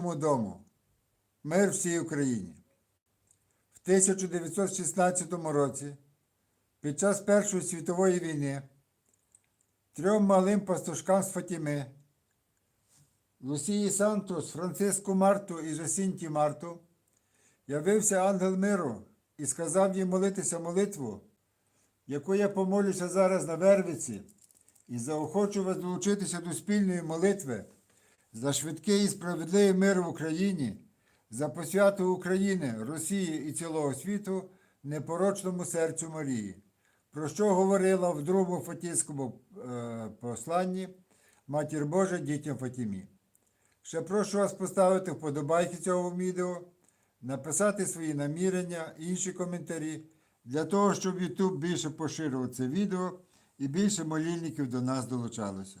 дому. Мир всій Україні. В 1916 році, під час Першої світової війни, трьом малим пастушкам з Фатіми, Лусії Сантос, Франциску Марту і Жасінті Марту, явився ангел миру і сказав їм молитися молитву, яку я помолюся зараз на Вервиці, і заохочу вас долучитися до спільної молитви за швидкий і справедливий мир в Україні, за посвяту України, Росії і цілого світу непорочному серцю Марії, про що говорила в другому Фатійському е, посланні Матір Божа дітям Фатімі. Ще прошу вас поставити вподобайки цього відео, написати свої намірення, інші коментарі, для того, щоб YouTube більше поширював це відео і більше молільників до нас долучалося.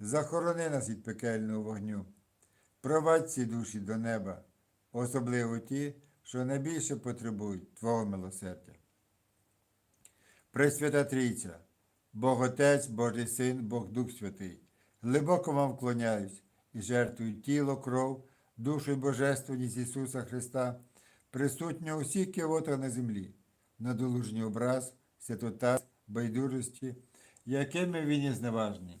захорони нас від пекельного вогню, провадь ці душі до неба, особливо ті, що найбільше потребують Твого милосердя. Пресвята Трійця, Бог Отець, Божий Син, Бог Дух Святий, глибоко вам вклоняюсь і жертвую тіло, кров, душу і божественність Ісуса Христа, присутнього у всіх кивотах на землі, надолужній образ, святота, байдужості, якими він є зневажний,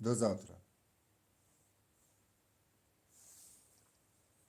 До завтра!